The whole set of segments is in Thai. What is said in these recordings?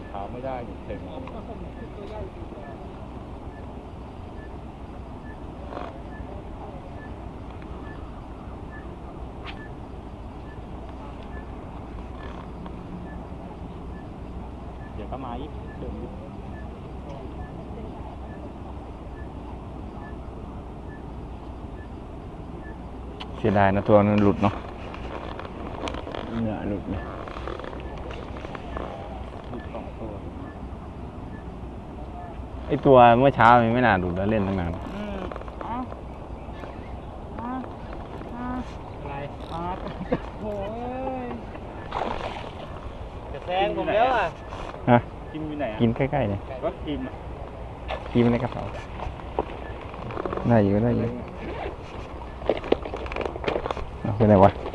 านเท้าไม่ได้เต็มเดี๋ยวก็มาอีกเดิมอีกเสียดายนะตัวนั้นหลุดเนาะเนื้อหลุดเนี่ย สองตัวไอตัวเมื่อเช้ามันไม่น่าหลุดแล้วเล่นตั้งนานอืมอ้าวอ้าวอ้าวอะไรอ้าวโอ้ยจะแซงผมแล้วอะฮะกินอยู่ไหนอะกินใกล้ๆเลยรถกินอะกินในกระเป๋าได้อยู่ได้อยู่เอาไปไหนวะ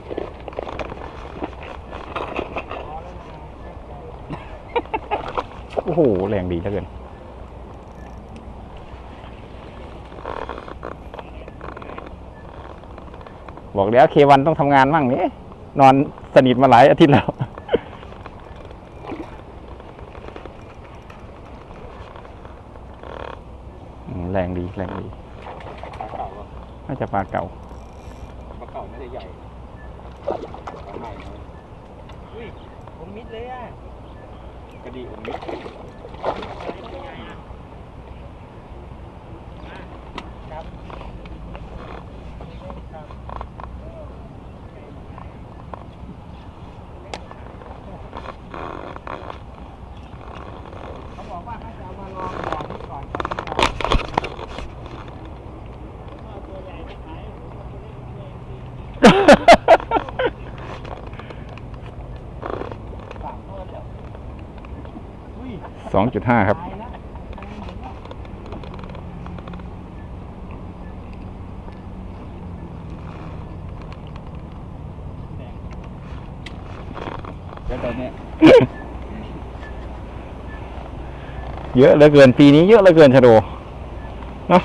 โอ้โห แรงดีเหลือเกินบอกแล้วเควันต้องทำงานมั่งนี่นอนสนิทมาหลายอาทิตย์แล้วแรงดีแรงดีปลาเก่าอะน่าจะปลาเก่าปลาเก่าไม่ได้ใหญ่ปลาใหม่นะอุ้ยผมมิดเลยอะ กระดีผมมิด เขาบอกว่าให้จะเอามาลองลองที่ก่อนเอาตัวใหญ่ไปขายผมเอาตัวเล็กไปฝากตัวเดียวอุ้ย สองจุดห้าครับตายแล้วแล้วตอนเนี้ยเยอะเหลือเกินปีนี้เยอะเหลือเกินชะโดเนาะ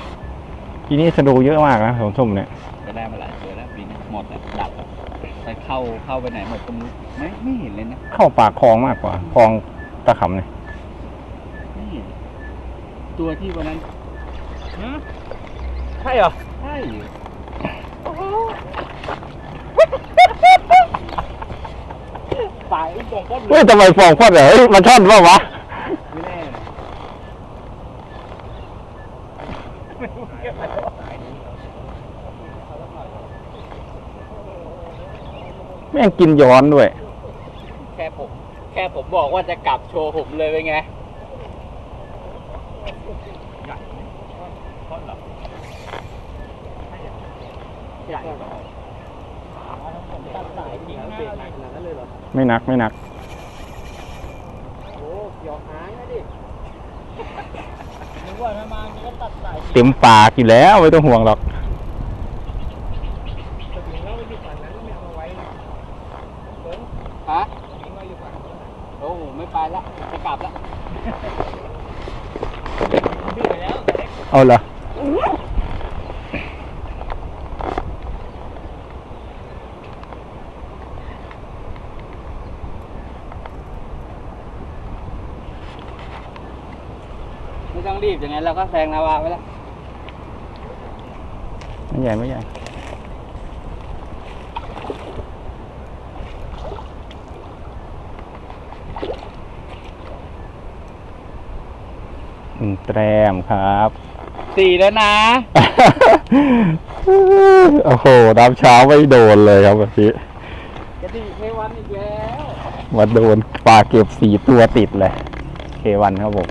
ปีนี้ชะโดเยอะมากนะสมส้มเนี่ยก็ได้มาหลายตัวแล้วปีนี้หมดแล้วดับแล้วแต่เข้าเข้าไปไหนหมดก็ไม่รู้ไม่ไม่เห็นเลยนะ เข้าปากคลองมากกว่าคลองตะขำเนี่ยไม่เห็น ตัวที่วันนั้นใช่เหรอ ใช่ฝ่ายอุ้งบอกก็เฮ้ยทำไมฟองพอดเหรอเฮ้ยมาช่อนเปล่าวะ ไม่แน่นะแม่งกินย้อนด้วย แค่ผม แค่ผมบอกว่าจะกลับโชว์ผมเลยเป็นไง ไม่หนักไม่หนักโอ้เกี่ยวหางนะดินึกว่าถ้ามามันก็ตัดสายเต็มปากอยู่แล้วไม่ต้องห่วงหรอกจะถึงแล้วไปอยู่ฝั่งนั้นไม่เอามาไว้นะเบิ้งฮะทิ้งไว้อยู่ฝั่งนู้นโอ้โหไม่ไปละจะกลับละดื้อไปแล้ว เล็กเอาเหรอไม่ต้องรีบอย่างนั้นเราก็แซงนาวาไปแล้วไม่ใหญ่ไม่ใหญ่อืมแตรมครับ สี่แล้วนะ โอ้โห น้ำเช้าไม่โดนเลยครับพี่กระดิ่งเทวันอีกแล้ว มาโดนปลาเก็บสี่ตัวติดเลย เควันครับผม